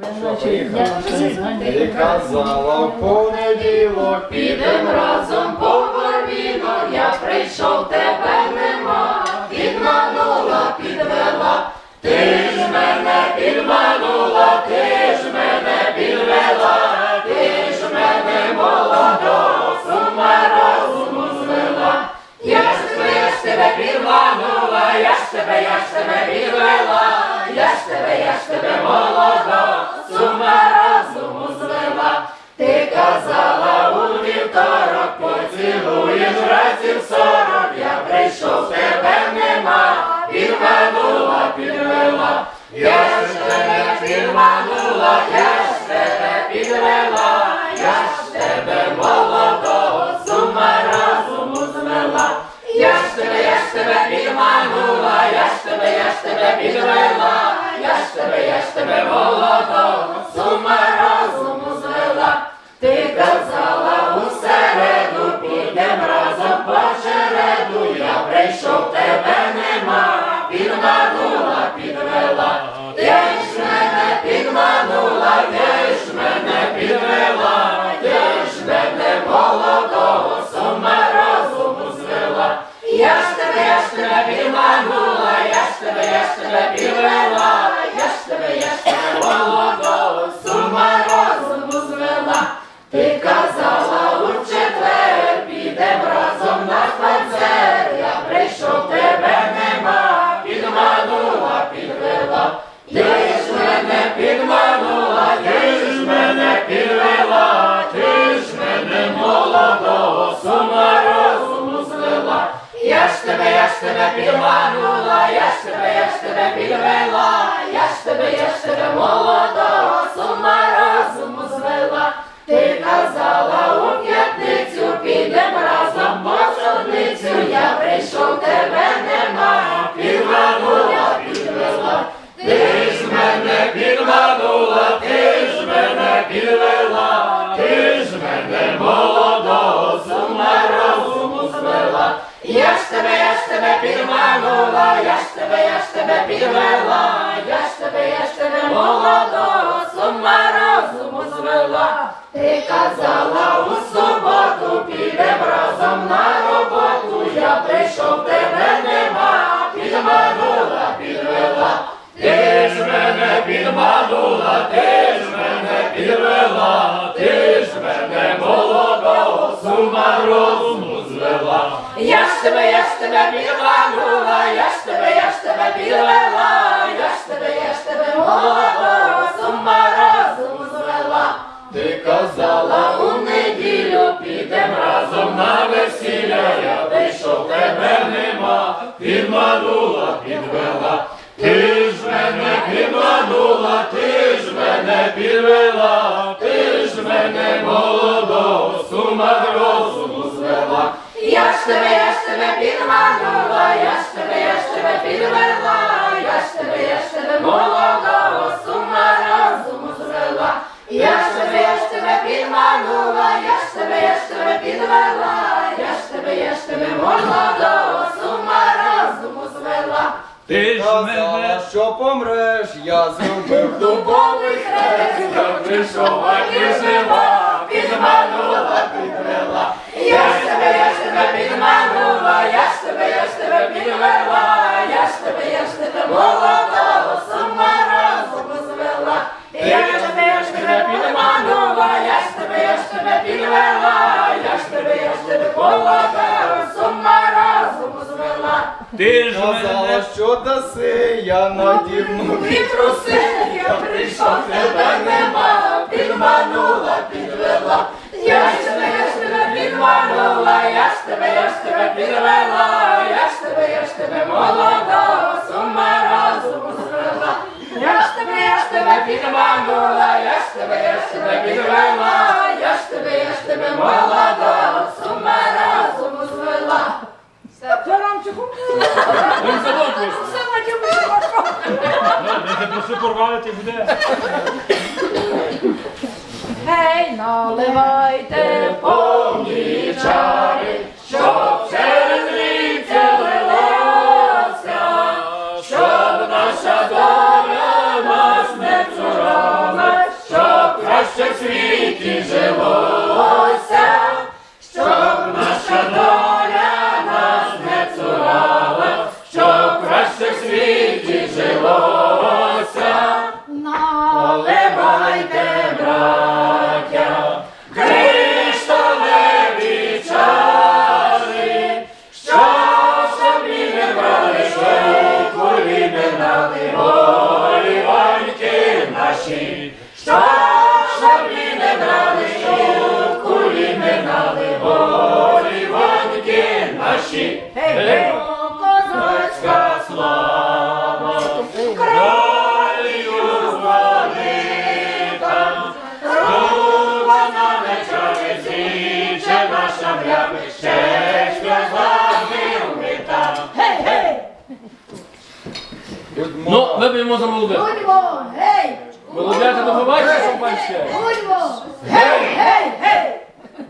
Ти казала в понеділок, підем разом по барвінок, я прийшов, тебе нема, підманула, підвела, ти ж мене підманула, ти ж мене підвела, ти ж мене молодого, сума розуму звела. Я ж тебе, я ж тебе підманула, я ж тебе, я ж тебе підвела, я ж тебе, я ж тебе молодого, тебе, підвела, я ж тебе, я ж тебе молодого, сума розуму звела. Ти казала у середу, підем разом по череду, я прийшов, тебе нема, підманула, тебе, підманула, я ж тебе, я ж тебе підвела, я ж тебе, я ж тебе молодого, сума розуму звела. Ти казала у п'ятницю, підем разом по судницю, я прийшов, тебе нема, підманула, підвела. Ти ж мене підманула, ти ж мене підвела, я ж тебе, я ж тебе підвела, розуму. Я ж тебе, я ж тебе підманула, я ж тебе, я ж тебе підвела, я ж тебе, я ж тебе молодого, сума разом звела. Ти казала у неділю, підем разом на весілля, я прийшов, тебе нема, підманула, підвела. Підвела, я ж тебе, я ж тебе молодого, сума розуму звела. Я ж тебе, я ж тебе підманула, я ж тебе, я ж тебе підвела, я ж тебе, я ж тебе молодого, сума розуму звела. Ти ж мене що помреш, я зробив дубовий хрест, я прийшов, а ти жива, тебе, я ж тебе підвела, я ж тебе, я ж тебе молодого, сума разом звела. ти ж Казала, мене що даси, я надівну Труси, я прийшов, тебе нема, підманула, підвела. Я ж тебе, я ж тебе підманула, я ж тебе, я ж тебе підвела, порвали, ти буде. Гей, наливайте повні чари, щоб через ріце лилася, щоб наша доля нас не цурала, щоб краще в світі жило. Наші, що не брали, кулі не дали, голівоньки наші. Гей, козацька слава, краю звоника, Рубана вечори зіче наша мрями, ще сльозами умита. Ну, вип'ємо за молодих. Будьмо! Молодята, добивайтеся, панче! Гей, гей, гей!